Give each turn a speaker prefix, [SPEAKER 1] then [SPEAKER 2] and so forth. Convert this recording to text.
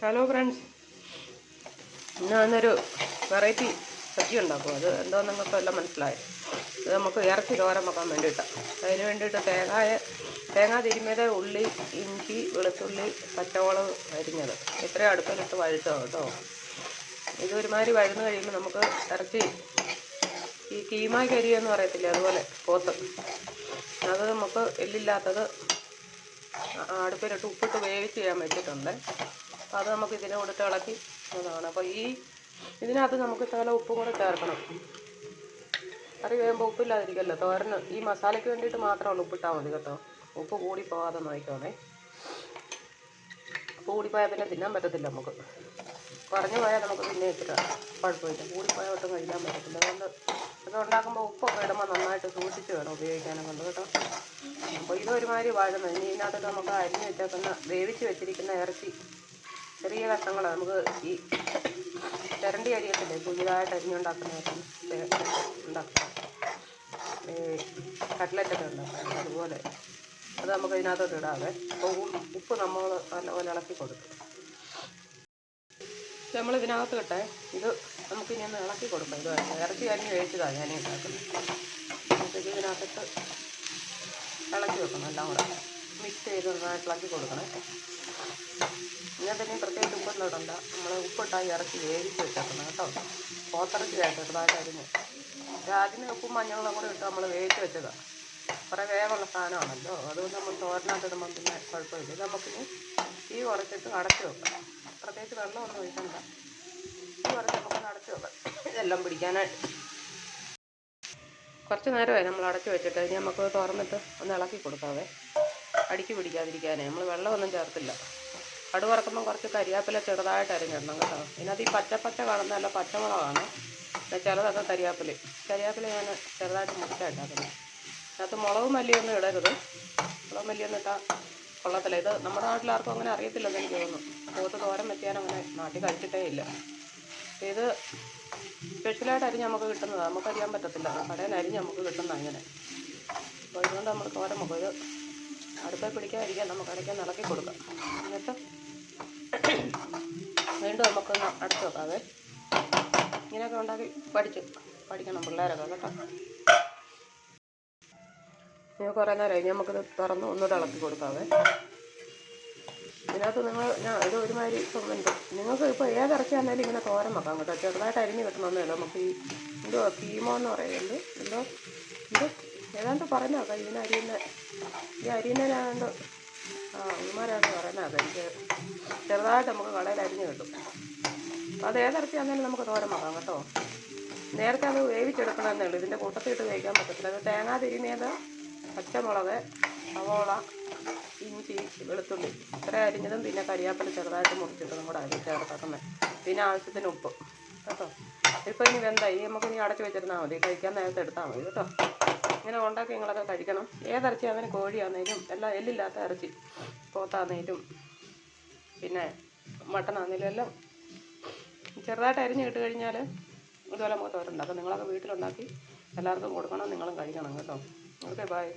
[SPEAKER 1] Hello friends ഞാനൊരു variety sadya ഉണ്ടാക്കും. അത് എന്താണെന്ന് നിങ്ങൾക്ക് എല്ലാം മനസ്സിലായി. ഇത് നമുക്ക് ഇറച്ചി തോരൻ വെക്കാൻ വേണ്ടിയിട്ടാണ് അതിന് വേണ്ടിയിട്ട് തേങ്ങായ തേങ്ങ തിരുമ്മിയത് ഉള്ളി ഇഞ്ചി വെളുത്തുള്ളി പച്ചമുളക് അരിഞ്ഞത്. ഇത്രയും അടുപ്പിലിട്ട് വഴുത്തോ കേട്ടോ. ഇത് ഒരുമാതിരി വഴന്ന് കഴിയുമ്പോൾ നമുക്ക് ഇറച്ചി ഈ കീമാ എന്ന് പറയത്തില്ലേ അതുപോലെ പോത്ത്. അത് നമുക്ക് എല്ലില്ലാത്തത് അടുപ്പിലിട്ട് ഉപ്പിട്ട് വേവിച്ച് ചെയ്യാൻ വെച്ചിട്ടുണ്ട്. അപ്പോൾ അത് നമുക്ക് ഇതിനെ കൊടുത്ത് ഇളക്കി ഇതാണ് അപ്പോൾ ഈ ഇതിനകത്ത് നമുക്ക് ശകലം ഉപ്പും കൂടെ ചേർക്കണം. കറി വേകുമ്പോൾ ഉപ്പില്ലാതിരിക്കല്ലോ. തോരന് ഈ മസാലയ്ക്ക് വേണ്ടിയിട്ട് മാത്രമുള്ള ഉപ്പിട്ടാൽ മതി കേട്ടോ. ഉപ്പ് കൂടി പോകാതെ നോക്കിക്കോണേ ഉപ്പ് കൂടിപ്പോയാൽ പിന്നെ തിന്നാൻ പറ്റത്തില്ല നമുക്ക്. കുറഞ്ഞു പോയാൽ നമുക്ക് പിന്നെ ഇച്ചിരി കുഴപ്പമില്ല. കൂടിപ്പോയാൽ ഒട്ടും കഴിക്കാൻ പറ്റത്തില്ല. അതുകൊണ്ട് ഇത് ഉണ്ടാക്കുമ്പോൾ ഉപ്പൊക്കെ ഇടുമ്പോൾ നന്നായിട്ട് സൂക്ഷിച്ച് വേണം ഉപയോഗിക്കാനും കൊണ്ട് കേട്ടോ. ഇത് ഒരുമാതിരി വാഴുന്നത് ഇനി ഇതിനകത്ത് നമുക്ക് അരിഞ്ഞ് വെച്ചേക്കുന്ന വേവിച്ച് വെച്ചിരിക്കുന്ന ഇറച്ചി. ചെറിയ കഷ്ണങ്ങൾ നമുക്ക് ഈ ചിരണ്ടി അരിയത്തില്ലേ? പുതിയതായിട്ട് അരിഞ്ഞുണ്ടാക്കുന്ന ഉണ്ടാക്കുന്ന. കട്ട്ലറ്റൊക്കെ ഉണ്ടാക്കാം അതുപോലെ. അത് നമുക്ക് ഇതിനകത്തോട്ട് ഇടാതെ അപ്പോൾ ഉപ്പ് നമ്മൾ നല്ലപോലെ ഇളക്കി കൊടുക്കും. നമ്മൾ ഇതിനകത്ത് കിട്ടേ ഇത് നമുക്ക് ഇനി ഒന്ന് ഇളക്കി കൊടുക്കാം. ഇത് ഇറച്ചി അരിഞ്ഞ് വേവിച്ചതാണ് ഞാൻ ഉണ്ടാക്കുന്നത് നമുക്ക് ഇതിനകത്തിട്ട് ഇളക്കി വെക്കണം എല്ലാം കൂടെ. മിക്സ് ചെയ്ത് നന്നായിട്ട് ഇളക്കി കൊടുക്കണം ഇങ്ങനെ തന്നെ പ്രത്യേകിച്ച് ഉപ്പൊന്നും ഇടണ്ട നമ്മൾ ഉപ്പിട്ടായി ഇറച്ചി വേവിച്ച് വെച്ചേക്കണം കേട്ടോ. പോത്തിറച്ചി ആയിട്ട് ചെറുതായിട്ട് അരിഞ്ഞ്. ആദ്യമേ ഉപ്പും മഞ്ഞളും കൂടെ ഇട്ട് നമ്മൾ വേവിച്ച് വെച്ചതാണ് കുറേ വേവുള്ള സാധനമാണല്ലോ. അതുകൊണ്ട് നമ്മൾ തോരനകത്ത് ഇടുമ്പോൾ പിന്നെ കുഴപ്പമില്ല. ഇത് നമുക്കിനി തീ കുറച്ചിട്ട് അടച്ചു വെക്കാം. പ്രത്യേകിച്ച് വെള്ളമൊന്നും ഒഴിക്കണ്ട. തീ കുറച്ച് നമുക്ക് അടച്ചു വെക്കാം. ഇതെല്ലാം പിടിക്കാനായിട്ട്. കുറച്ച് നേരമായി നമ്മൾ അടച്ചു വെച്ചിട്ട് ഇനി നമുക്ക് തുറന്നിട്ട് ഒന്ന് ഇളക്കി കൊടുക്കാവേ. അടിക്ക് പിടിക്കാതിരിക്കാനേ. നമ്മൾ വെള്ളമൊന്നും ചേർത്തില്ല. കടു കുറച്ച് കരിയാപ്പില ചെറുതായിട്ട് അരിഞ്ഞിടണം കേട്ടോ. ഇതിനകത്ത് ഈ പച്ചപ്പച്ച കാണുന്ന നല്ല പച്ചമുളകാണ്. പിന്നെ ചിലതൊക്കെ കരിയാപ്പില. കരിയാപ്പില ഞാൻ ചെറുതായിട്ട് മുറിച്ചായിട്ടാക്കുന്നത് അതിനകത്ത് മുളകും മല്ലിയൊന്നും ഇടരുത്. മുളകും മല്ലിയൊന്നും ഇട്ടാൽ കൊള്ളത്തില്ല. ഇത് നമ്മുടെ നാട്ടിലാർക്കും അങ്ങനെ അറിയത്തില്ലെന്ന് എനിക്ക് തോന്നുന്നു. പോത്ത് തോരൻ വെച്ചാൽ അങ്ങനെ നാട്ടിൽ കഴിച്ചിട്ടേ ഇല്ല. ഇത് സ്പെഷ്യലായിട്ട് അരിഞ്ഞ് നമുക്ക് കിട്ടുന്നതാണ് നമുക്ക് അറിയാൻ പറ്റത്തില്ല. കടയിൽ അരിഞ്ഞ് നമുക്ക് കിട്ടുന്ന അങ്ങനെ. അപ്പോൾ ഇതുകൊണ്ട് നമ്മൾ തോരൻ മുഖം അടുപ്പിൽ പിടിക്കാതിരിക്കാൻ നമുക്ക് ഇടയ്ക്ക് ഇളക്കി കൊടുക്കാം. എന്നിട്ട് വീണ്ടും നമുക്കൊന്ന് അടച്ചു വെക്കാവേ. ഇങ്ങനെയൊക്കെ ഉണ്ടാക്കി പഠിച്ചു പഠിക്കണം പിള്ളേരൊക്കെ കേട്ടോ. ഇനി കുറേ നേരം കഴിഞ്ഞ് നമുക്കിത് തുറന്ന് ഒന്നുകൂടെ ഇളക്കി കൊടുക്കാവേ. ഇതിനകത്ത് നിങ്ങൾ ഞാൻ ഇത് ഒരുമാതിരി ഇപ്പം നിങ്ങൾക്ക് ഇപ്പോൾ ഏതിറച്ചിയാണെങ്കിലും ഇങ്ങനെ തോരൻ വെക്കാം കേട്ടോ. ചെറുതായിട്ട് അരിഞ്ഞ് കിട്ടണമെന്നല്ല നമുക്ക് ഈ എന്തോ കീമോ എന്ന് പറയുന്നത്. എന്തോ എന്തോ ഏതാണ്ട് പറഞ്ഞു നോക്കാം ഇതിന് അരിയുന്ന ഈ അരിയുന്നതിനാണ്ട് ആ ഉമ്മാരാണ് പറയുന്നത് എനിക്ക് ചെറുതായിട്ട് നമുക്ക് കടയിൽ അരിഞ്ഞ് കിട്ടും. അപ്പോൾ അത് ഏതിറച്ചിയാണെങ്കിലും നമുക്ക് തോരൻ വെക്കാം കേട്ടോ. നേരത്തെ അത് വേവിച്ചെടുക്കണമെന്നേ ഉള്ളൂ. ഇതിന്റെ കൂട്ടത്തിട്ട് വേവിക്കാൻ പറ്റത്തില്ല. അത് തേങ്ങാ തിരുമിയത് പച്ചമുളക് സവോള ഇഞ്ചി വെളുത്തുള്ളി ഇത്ര അരിഞ്ഞതും പിന്നെ കരിയാപ്പില ചെറുതായിട്ട് മുറിച്ചിട്ടതും കൂടെ അരി ചേർത്തേക്കുന്നത് പിന്നെ ആവശ്യത്തിന് ഉപ്പ്. കേട്ടോ? ഇപ്പോൾ ഇനി വെന്ത? ഈ നമുക്ക് ഇനി അടച്ചു വെച്ചിരുന്നാൽ മതി. കഴിക്കാൻ നേരത്തെ എടുത്താൽ മതി. കേട്ടോ? ഇങ്ങനെ ഉണ്ടാക്കി നിങ്ങളൊക്കെ കഴിക്കണം. ഏതിറച്ചി അതിന് കോഴിയാന്നേലും എല്ലാം എല്ലില്ലാത്ത ഇറച്ചി പോത്താന്നേലും പിന്നെ മട്ടനാന്നേലും എല്ലാം ചെറുതായിട്ട് അരിഞ്ഞ് ഇട്ട് കഴിഞ്ഞാൽ ഇതുപോലെ നമുക്ക് തോരണ്ടാക്കും നിങ്ങളൊക്കെ വീട്ടിലുണ്ടാക്കി എല്ലാവർക്കും കൊടുക്കണം നിങ്ങളും കഴിക്കണം. കേട്ടോ? Okay, bye.